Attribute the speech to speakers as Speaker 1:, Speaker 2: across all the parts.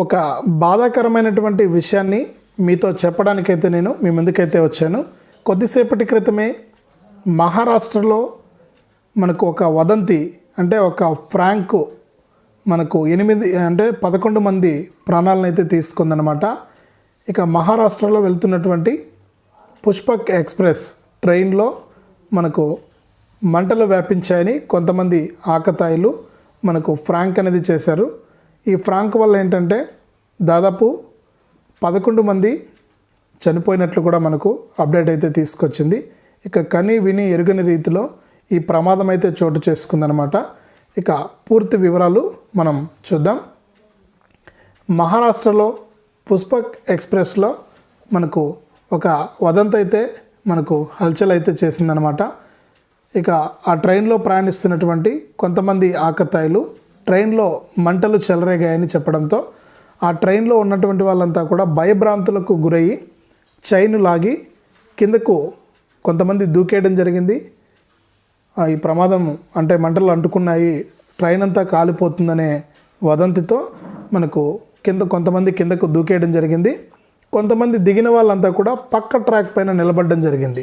Speaker 1: ఒక బాధాకరమైనటువంటి విషయాన్ని మీతో చెప్పడానికైతే నేను మీ ముందుకైతే వచ్చాను. కొద్దిసేపటి క్రితమే మహారాష్ట్రలో మనకు ఒక వదంతి అంటే ఒక ఫ్రాంకు మనకు ఎనిమిది అంటే పదకొండు మంది ప్రాణాలను అయితే తీసుకుందనమాట ఇక మహారాష్ట్రలో వెళ్తున్నటువంటి పుష్పక్ ఎక్స్ప్రెస్ ట్రైన్లో మనకు మంటలు వ్యాపించాయని కొంతమంది ఆకతాయిలు మనకు ఫ్రాంక్ అనేది చేశారు. ఈ ఫ్రాంక్ వల్ల ఏంటంటే దాదాపు పదకొండు మంది చనిపోయినట్లు కూడా మనకు అప్డేట్ అయితే తీసుకొచ్చింది. ఇక కని విని ఎరుగని రీతిలో ఈ ప్రమాదం అయితే చోటు చేసుకుందనమాట ఇక పూర్తి వివరాలు మనం చూద్దాం. మహారాష్ట్రలో పుష్పక్ ఎక్స్ప్రెస్లో మనకు ఒక వదంత అయితే మనకు హల్చల్ అయితే చేసిందనమాట ఇక ఆ ట్రైన్లో ప్రయాణిస్తున్నటువంటి కొంతమంది ఆకతాయిలు ట్రైన్లో మంటలు చెలరేగాయని చెప్పడంతో ఆ ట్రైన్లో ఉన్నటువంటి వాళ్ళంతా కూడా భయభ్రాంతులకు గురయ్యి చైన్ లాగి కిందకు కొంతమంది దూకేయడం జరిగింది. ఈ ప్రమాదం అంటే మంటలు అంటుకున్నాయి. ట్రైన్ అంతా కాలిపోతుందనే వదంతితో మనకు కింద కొంతమంది కిందకు దూకేయడం జరిగింది. కొంతమంది దిగిన వాళ్ళంతా కూడా పక్క ట్రాక్ పైన నిలబడడం జరిగింది.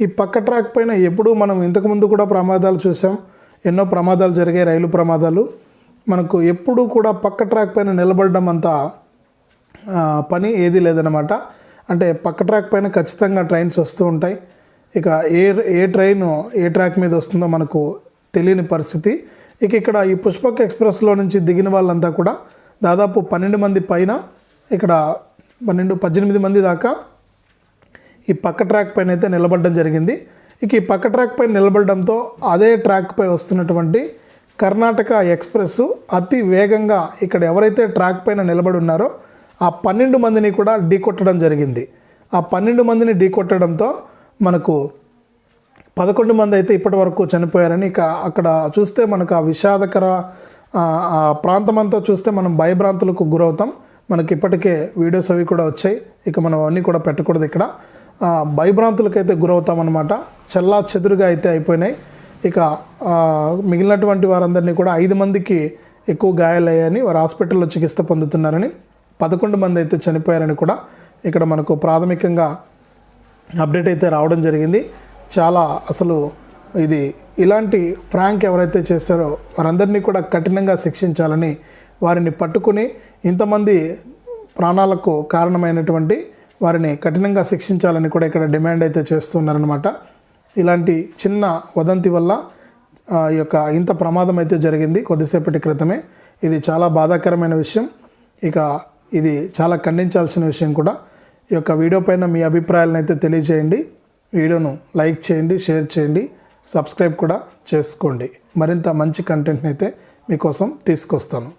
Speaker 1: ఈ పక్క ట్రాక్ పైన ఎప్పుడూ మనం ఇంతకుముందు కూడా ప్రమాదాలు చూసాం ఎన్నో ప్రమాదాలు జరిగాయి రైలు ప్రమాదాలు. మనకు ఎప్పుడూ కూడా పక్క ట్రాక్ పైన నిలబడడం అంత పని ఏది లేదనమాట అంటే పక్క ట్రాక్ పైన ఖచ్చితంగా ట్రైన్స్ వస్తూ ఉంటాయి. ఇక ఏ ఏ ట్రైన్ ఏ ట్రాక్ మీద వస్తుందో మనకు తెలియని పరిస్థితి. ఇక ఇక్కడ ఈ పుష్పక్ ఎక్స్ప్రెస్లో నుంచి దిగిన వాళ్ళంతా కూడా దాదాపు పన్నెండు మంది పైన ఇక్కడ పన్నెండు పద్దెనిమిది మంది దాకా ఈ పక్క ట్రాక్ పైన అయితే నిలబడడం జరిగింది. ఇక ఈ పక్క ట్రాక్ పైన నిలబడడంతో అదే ట్రాక్ పై వస్తున్నటువంటి కర్ణాటక ఎక్స్ప్రెస్ అతి వేగంగా ఇక్కడ ఎవరైతే ట్రాక్ పైన నిలబడి ఉన్నారో ఆ పన్నెండు మందిని కూడా ఢీకొట్టడం జరిగింది. ఆ పన్నెండు మందిని ఢీకొట్టడంతో మనకు పదకొండు మంది అయితే ఇప్పటి వరకు చనిపోయారని ఇక అక్కడ చూస్తే మనకు ఆ విషాదకర ఆ, ప్రాంతం అంతా చూస్తే మనం భయభ్రాంతులకు గురవుతాం. మనకి ఇప్పటికే వీడియోస్ అవి కూడా వచ్చాయి. ఇక మనం అవన్నీ కూడా పెట్టకూడదు ఇక్కడ. భయభ్రాంతులకైతే అయితే గురవుతాం అనమాట చల్లా చెదురుగా అయితే అయిపోయినాయి. ఇక మిగిలినటువంటి వారందరినీ కూడా ఐదు మందికి ఎక్కువ గాయాలయ్యాయని వారు హాస్పిటల్లో చికిత్స పొందుతున్నారని పదకొండు మంది అయితే చనిపోయారని కూడా ఇక్కడ మనకు ప్రాథమికంగా అప్డేట్ అయితే రావడం జరిగింది. చాలా అసలు ఇది ఇలాంటి ఫ్రాంక్ ఎవరైతే చేశారో వారందరినీ కూడా కఠినంగా శిక్షించాలని వారిని పట్టుకుని ఇంతమంది ప్రాణాలకు కారణమైనటువంటి వారిని కఠినంగా శిక్షించాలని కూడా ఇక్కడ డిమాండ్ అయితే చేస్తున్నారనమాట ఇలాంటి చిన్న వదంతి వల్ల ఈ యొక్క ఇంత ప్రమాదం అయితే జరిగింది కొద్దిసేపటి క్రితమే. ఇది చాలా బాధాకరమైన విషయం. ఇక ఇది చాలా ఖండించాల్సిన విషయం కూడా. ఈ యొక్క వీడియో పైన మీ అభిప్రాయాలను అయితే తెలియజేయండి. వీడియోను లైక్ చేయండి షేర్ చేయండి సబ్స్క్రైబ్ కూడా చేసుకోండి. మరింత మంచి కంటెంట్ని అయితే మీకోసం తీసుకొస్తాను.